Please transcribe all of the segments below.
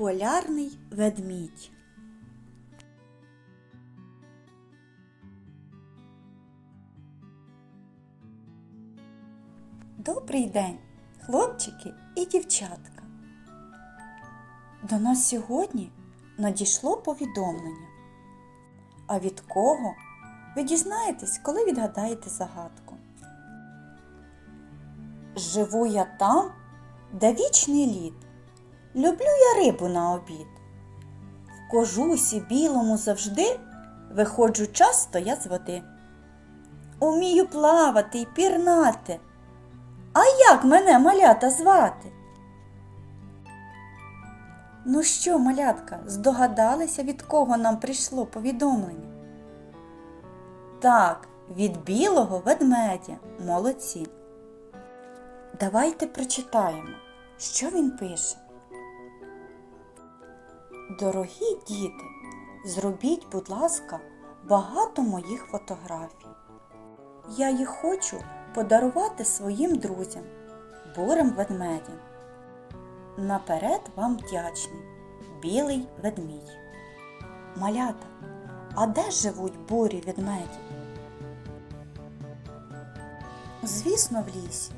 Полярний ведмідь. Добрий день, хлопчики і дівчатка. До нас сьогодні надійшло повідомлення. А від кого? Ви дізнаєтесь, коли відгадаєте загадку. Живу я там, де вічний лід. Люблю я рибу на обід. В кожусі білому завжди виходжу часто я з води. Умію плавати й пірнати. А як мене малята звати? Ну що, малятка, здогадалися, від кого нам прийшло повідомлення? Так, від білого ведмедя. Молодці. Давайте прочитаємо, що він пише. Дорогі діти, зробіть, будь ласка, багато моїх фотографій. Я їх хочу подарувати своїм друзям, бурим ведмедям. Наперед вам вдячний, білий ведмідь. Малята, а де живуть бурі ведмеді? Звісно, в лісі.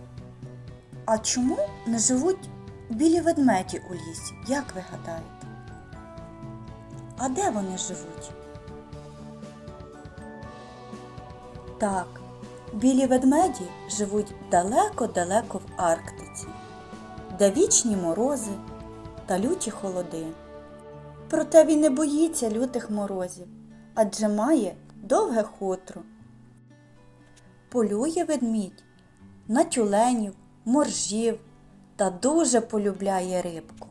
А чому не живуть білі ведмеді у лісі? Як ви гадаєте? А де вони живуть? Так, білі ведмеді живуть далеко-далеко в Арктиці, де вічні морози та люті холоди. Проте він не боїться лютих морозів, адже має довге хутро. Полює ведмідь на тюленів, моржів та дуже полюбляє рибку.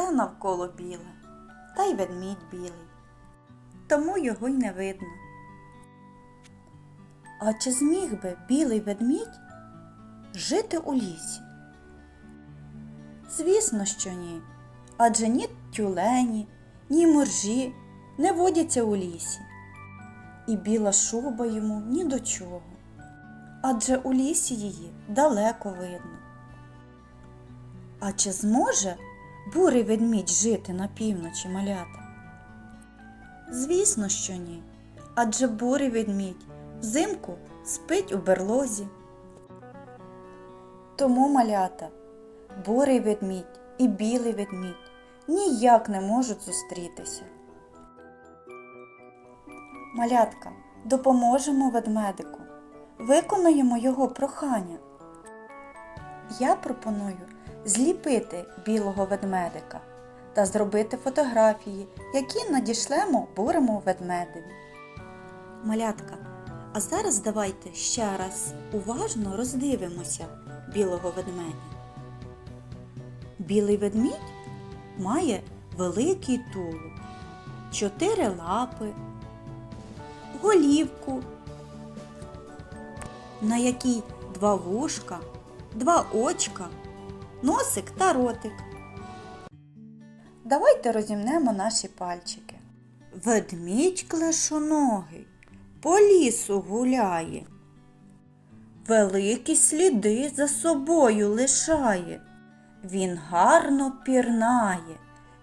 Все навколо біле, та й ведмідь білий, тому його й не видно. А чи зміг би білий ведмідь жити у лісі? Звісно, що ні. Адже ні тюлені, ні моржі не водяться у лісі. І біла шуба йому ні до чого. Адже у лісі її далеко видно. А чи зможе бурий ведмідь жити на півночі малята? Звісно, що ні. Адже бурий ведмідь взимку спить у берлозі. Тому малята, бурий ведмідь і білий ведмідь ніяк не можуть зустрітися. Малятка, допоможемо ведмедику, виконаємо його прохання. Я пропоную зліпити білого ведмедика та зробити фотографії, які надішлемо бурому ведмедеві. Малятка, а зараз давайте ще раз уважно роздивимося білого ведмедя. Білий ведмідь має великий тулуб, чотири лапи, голівку, на якій два вушка, два очка, носик та ротик. Давайте розімнемо наші пальчики. Ведмідь клешоногий по лісу гуляє. Великі сліди за собою лишає. Він гарно пірнає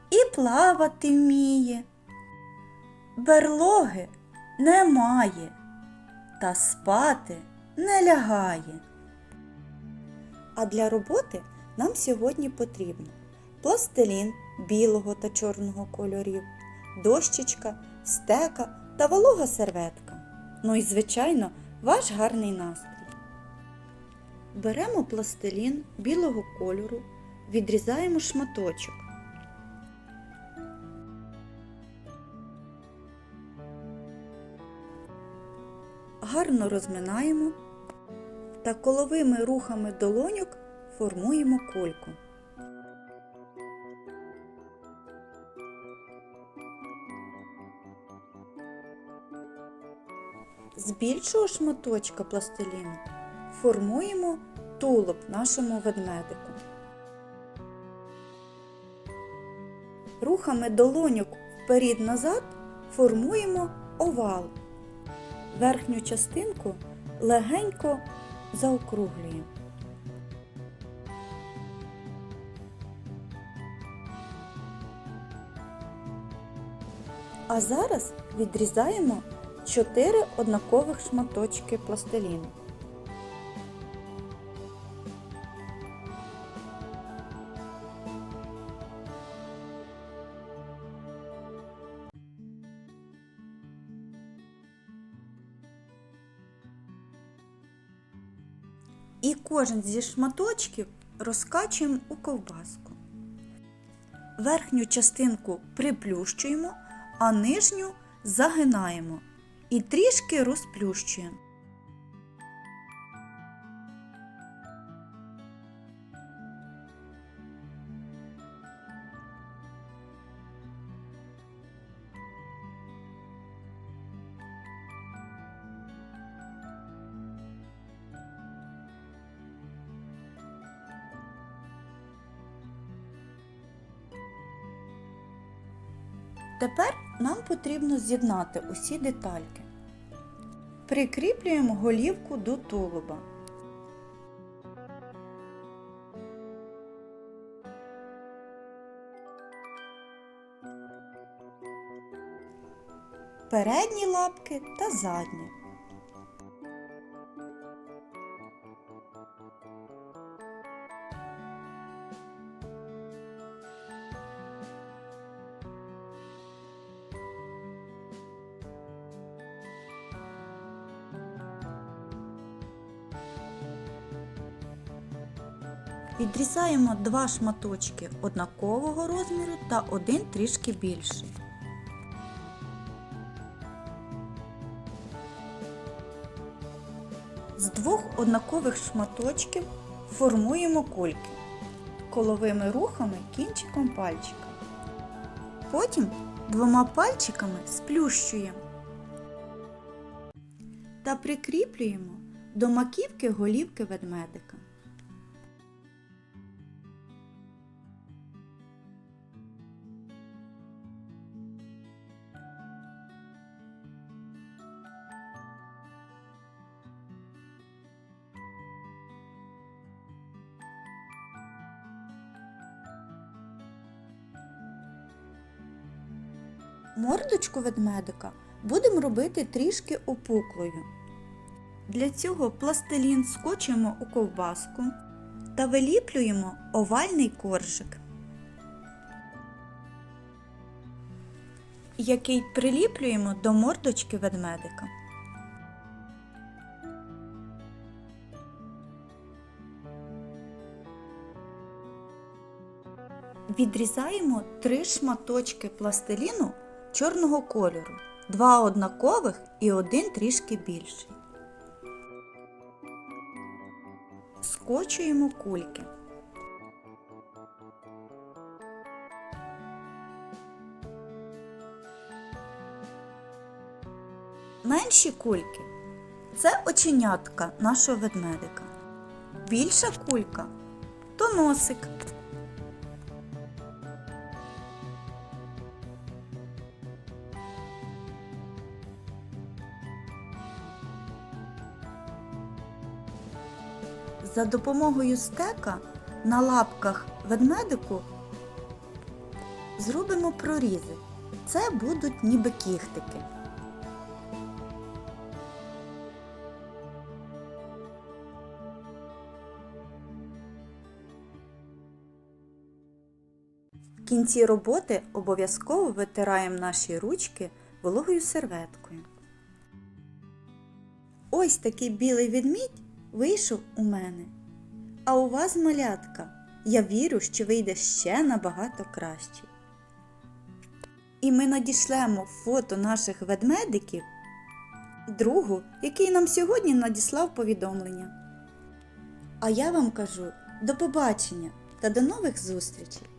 і плавати вміє. Берлоги немає, та спати не лягає. А для роботи нам сьогодні потрібно пластилін білого та чорного кольорів, дощечка, стека та волога серветка. Ну і, звичайно, ваш гарний настрій. Беремо пластилін білого кольору, відрізаємо шматочок. Гарно розминаємо та коловими рухами долоньок формуємо кульку. З більшого шматочка пластиліну формуємо тулуб нашому ведмедику. Рухами долоньок вперед-назад формуємо овал. Верхню частинку легенько заокруглюємо. А зараз відрізаємо 4 однакових шматочки пластиліну. І кожен зі шматочків розкачуємо у ковбаску. Верхню частинку приплющуємо, а нижню загинаємо і трішки розплющуємо. Тепер нам потрібно з'єднати усі детальки. Прикріплюємо голівку до тулуба. Передні лапки та задні. Відрізаємо два шматочки однакового розміру та один трішки більший. З двох однакових шматочків формуємо кульки коловими рухами кінчиком пальчика. Потім двома пальчиками сплющуємо та прикріплюємо до маківки голівки ведмедика. Мордочку ведмедика будемо робити трішки опуклою. Для цього пластилін скочуємо у ковбаску та виліплюємо овальний коржик, який приліплюємо до мордочки ведмедика. Відрізаємо три шматочки пластиліну чорного кольору, два однакових і один трішки більший. Скочуємо кульки. Менші кульки це оченятка нашого ведмедика. Більша кулька то носик. За допомогою стека на лапках ведмедику зробимо прорізи. Це будуть ніби кіхтики. В кінці роботи обов'язково витираємо наші ручки вологою серветкою. Ось такий білий відмідь вийшов у мене. А у вас, малятка, я вірю, що вийде ще набагато краще. І ми надішлемо фото наших ведмедиків другу, який нам сьогодні надіслав повідомлення. А я вам кажу до побачення та до нових зустрічей!